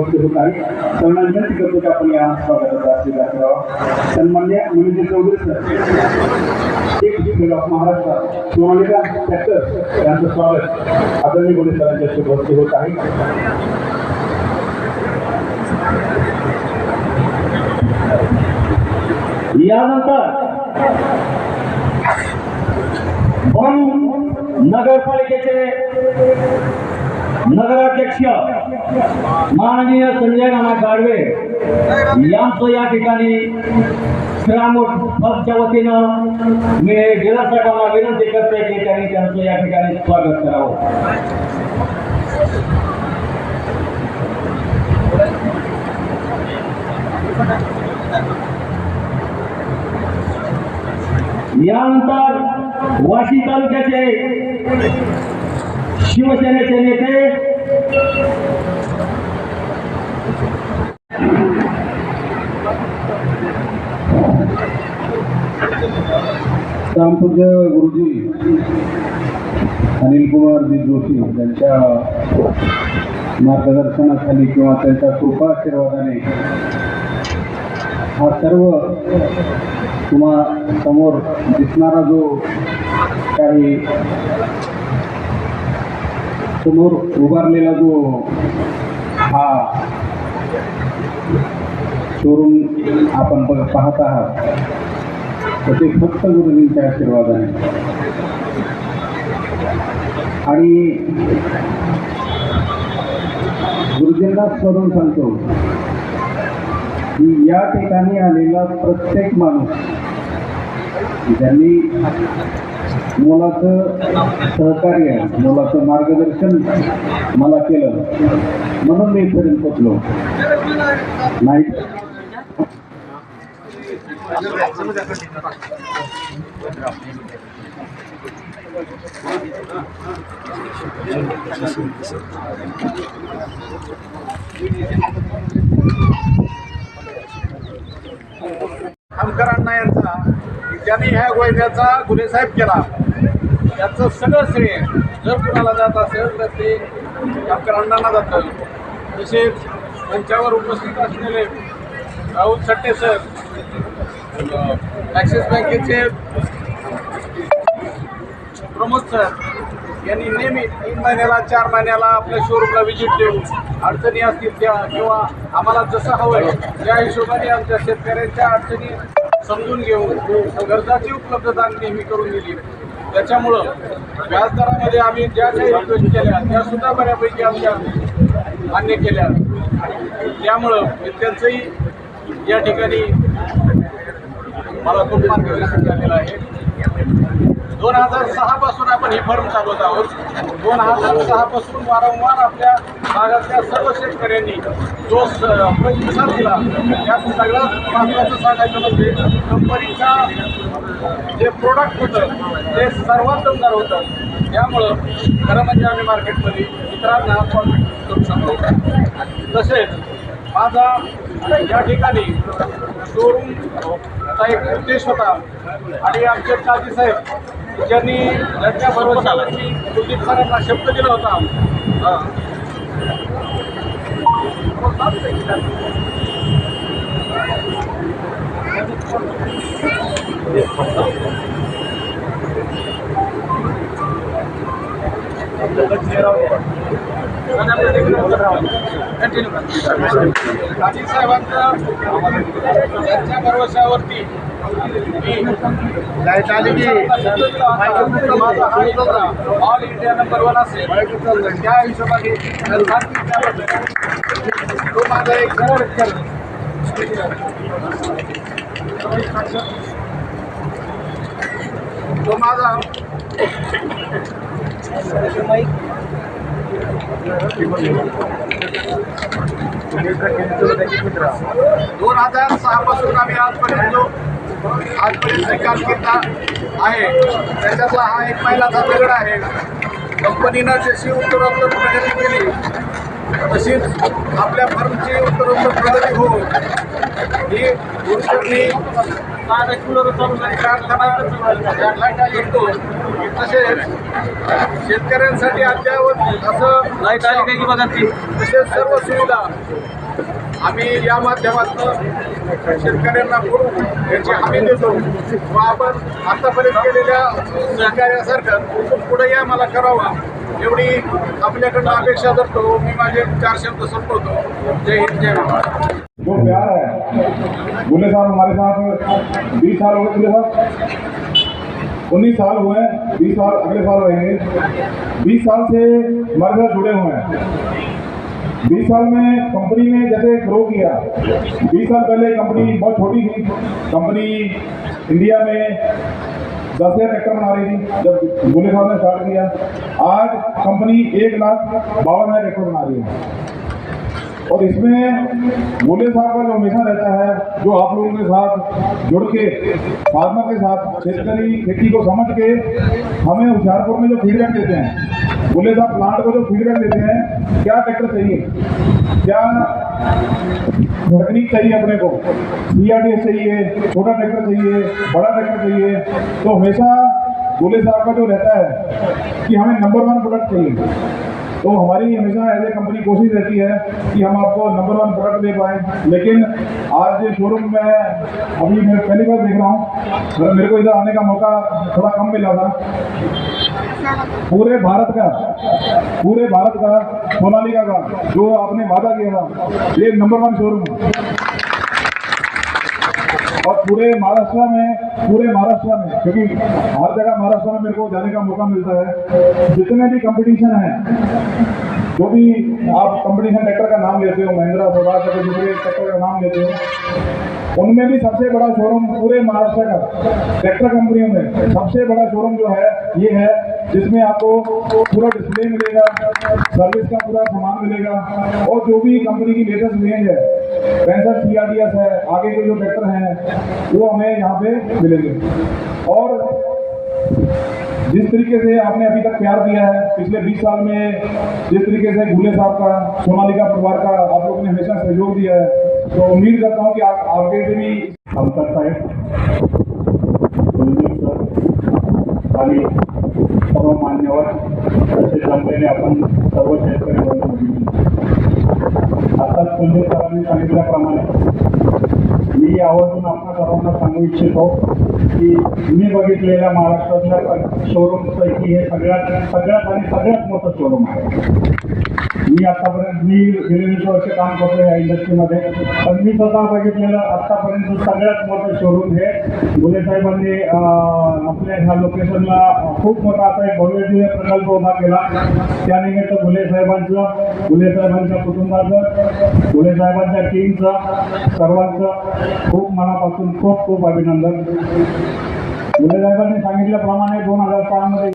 शुभोक्ती होत आहे सर्वांना विनंती करतो की आपण या स्वागताचा स्वीकार करावा सन्मान्य मुनिजी चौधरी सर एक जिल्हा ऑफ महाराष्ट्र सोनालिका ट्रॅक्टर यांचं स्वागत आदरणीय मोदी सरांच्या शुभोक्ती होत आहे यानंतर बन नगरपालिकेचे नगराध्यक्ष माननीय संजय नाना गाडवे यांचं या ठिकाणी श्रामोट पक्षच्या वतीनं मी जिल्हा साहेबांना विनंती करते की त्यांनी त्यांचं या ठिकाणी स्वागत करावं. यानंतर वाशी तालुक्याचे शिवसेनेचे नेते रामपूज्य गुरुजी अनिल कुमारजी जोशी यांच्या मार्गदर्शनाखाली किंवा त्यांच्या कृपा आशीर्वादाने हा सर्व तुम्हा समोर दिसणारा जो काही समोर उभारलेला जो हा शोरूम आपण बघ पाहत आहात तर ते फक्त गुरुजींच्या आशीर्वादाने आणि गुरुजींना स्मरून सांगतो की या ठिकाणी आलेला प्रत्येक माणूस ज्यांनी मुलाचं सहकार्य मुलाचं मार्गदर्शन मला केलं म्हणून मी इथपर्यंत पोचलो नाही खामकर अण्णा यांचा ज्यांनी ह्या गोयद्याचा गुन्हेसाहेब केला. याचं सगळं श्रेय जर कुणाला जात असेल तर ते खामकर अण्णांना जातं. तसेच त्यांच्यावर उपस्थित असलेले राहुल सट्टे सर ॲक्सिस बँकेचे प्रमोद सर यांनी नेहमी तीन महिन्याला चार महिन्याला आपल्या शोरूमला व्हिजिट देऊन अडचणी असतील त्या किंवा आम्हाला जसं हवं आहे त्या हिशोबाने आमच्या शेतकऱ्यांच्या अडचणी समजून घेऊन गरजाची उपलब्धता नेहमी करून दिली. त्याच्यामुळं व्याजदरामध्ये आम्ही ज्या काही रिक्वेस्ट केल्या त्या सुद्धा बऱ्यापैकी आमच्या मान्य केल्या. त्यामुळं त्यांचंही या ठिकाणी मला खूप मार्गदर्शन झालेलं आहे. दोन हजार सहापासून आपण ही फर्म चालवत आहोत. दोन हजार सहापासून वारंवार आपल्या भागातल्या सर्व शेतकऱ्यांनी जो प्रतिसाद दिला त्यात सगळ्यात महत्त्वाचं सांगायचं म्हणजे कंपनीचा जे प्रोडक्ट होतं ते सर्वात दमदार होतं. त्यामुळं खरं म्हणजे आम्ही मार्केटमध्ये इतरांना कॉन्टॅक्ट करू शकतो तसेच माझा या ठिकाणी शोरूम चा एक उद्देश होता. आणि आमचे काजी साहेब ज्यांनी त्यांच्या भरोशावरती कुलदीप सरांना शब्द दिला होता. हा. काजी साहेबांचं त्यांच्या भरवशावरती माझा हा ऑल इंडिया नंबर वन असेल त्या हिशोबाने तो माझा एक सरळ तो माझा दोन हजार सहा पासून आम्ही आजपर्यंत जो आजपर्यंत कारकिर्द आहे त्याच्यातला हा एक महिलाचा दगड आहे. कंपनीनं जशी उत्तरोत्तर प्रगती केली तशीच आपल्या फर्मची उत्तरोत्तर प्रगती होऊन ही गुरुचरणी कारखाना येतो. तसेच शेतकऱ्यांसाठी अद्ययावत असं लाइट आली काय की बघा ती? तसेच सर्व सुविधा आम्ही या माध्यमातून शेतकऱ्यांना करू. याची हमी देतो. व आपण आतापर्यंत केलेल्या सहकार्यासारखं इथून पुढेही आम्हाला करावा. एवढी आपल्याकडनं अपेक्षा करतो मी माझे चार शब्द संपवतो. जय हिंद जय जो प्यार है। बुल्ले साहब हमारे साथ बीस साल हो गए बुल्ले साहब। उन्नीस साल हुए हैं, बीस साल अगले साल रहेंगे। बीस साल से हमारे साथ जुड़े हुए हैं। बीस साल में कंपनी ने जैसे ग्रो किया। बीस साल पहले कंपनी बहुत छोटी थी। कंपनी इंडिया में दस हज़ार ट्रैक्टर बना रही थी, जब बुल्ले साहब ने स्टार्ट किया। आज कंपनी एक लाख बावन हज़ार ट्रैक्टर बना रही है। और इसमें बोले साहब का जो हमेशा रहता है, जो आप लोगों के साथ जुड़ के फार्मर के साथ शेतकरी खेती को समझ के हमें होशियारपुर में जो फीडबैक देते हैं बोले साहब प्लांट को जो फीडबैक देते हैं, क्या ट्रैक्टर चाहिए? क्या तकनीक चाहिए अपने को? सी आर डी एस चाहिए, छोटा ट्रैक्टर चाहिए, बड़ा ट्रैक्टर चाहिए? तो हमेशा बोले साहब का जो रहता है कि हमें नंबर वन प्रोडक्ट चाहिए। तो हमारी हमेशा एज ए कंपनी कोशिश रहती है कि हम आपको नंबर वन प्रोडक्ट दे पाएँ। लेकिन आज शोरूम में अभी मैं पहली बार देख रहा हूँ मतलब मेरे को इधर आने का मौका थोड़ा कम मिला था। पूरे भारत का, पूरे भारत का सोनालिका का, जो आपने वादा किया था, ये नंबर वन शोरूम है। और पूरे महाराष्ट्र में, पूरे महाराष्ट्र में, क्योंकि हर जगह महाराष्ट्र में मेरे को जाने का मौका मिलता है। जितने भी कंपटीशन हैं, जो भी आप कंपटीशन ट्रैक्टर का नाम लेते हो, महिंद्रा स्वराज या दूसरे ट्रैक्टर का नाम लेते हो, उनमें भी सबसे बड़ा शोरूम पूरे महाराष्ट्र का ट्रैक्टर कंपनियों में सबसे बड़ा शोरूम जो है, ये है, जिसमें आपको पूरा डिस्प्ले मिलेगा सर्विस का पूरा सामान मिलेगा, और जो भी कंपनी की लेटेस्ट रेंज है पैंसठ सी आर डी एस है, आगे के जो ट्रैक्टर हैं, वो हमें यहाँ पे मिलेंगे। और जिस तरीके से आपने अभी तक प्यार दिया है, पिछले 20 साल में जिस तरीके से भूले साहब का सोनालिका परिवार का आप लोगों ने हमेशा सहयोग दिया है तो उम्मीद करता हूँ कि आप आगे से भी हम तक आणि सर्व मान्यवर तसेच जमलेले आपण सर्व शेतकरी आता आताच सरांनी सांगितल्याप्रमाणे ही आवर्जून आपल्या सर्वांना सांगू इच्छितो की मी बघितलेल्या महाराष्ट्रातल्या शोरूमपैकी हे सगळ्यात सगळ्यात आणि सगळ्यात मोठं शोरूम आहे. मी आतापर्यंत मी गेले वीस वर्ष काम करतो या इंडस्ट्रीमध्ये पण मी स्वतः बघितलेलं आत्तापर्यंत सगळ्यात मोठं शोरूम हे गुले साहेबांनी आपल्या ह्या लोकेशनला खूप मोठा असा एक भव्य दिव्य प्रकल्प उभा केला. त्यानिमित्त गुले साहेबांचं गुले साहेबांच्या कुटुंबाचं गुले साहेबांच्या टीमचं सर्वांचं खूप मनापासून खूप खूप अभिनंदन. गुले सांगितल्याप्रमाणे दोन हजार सहामध्ये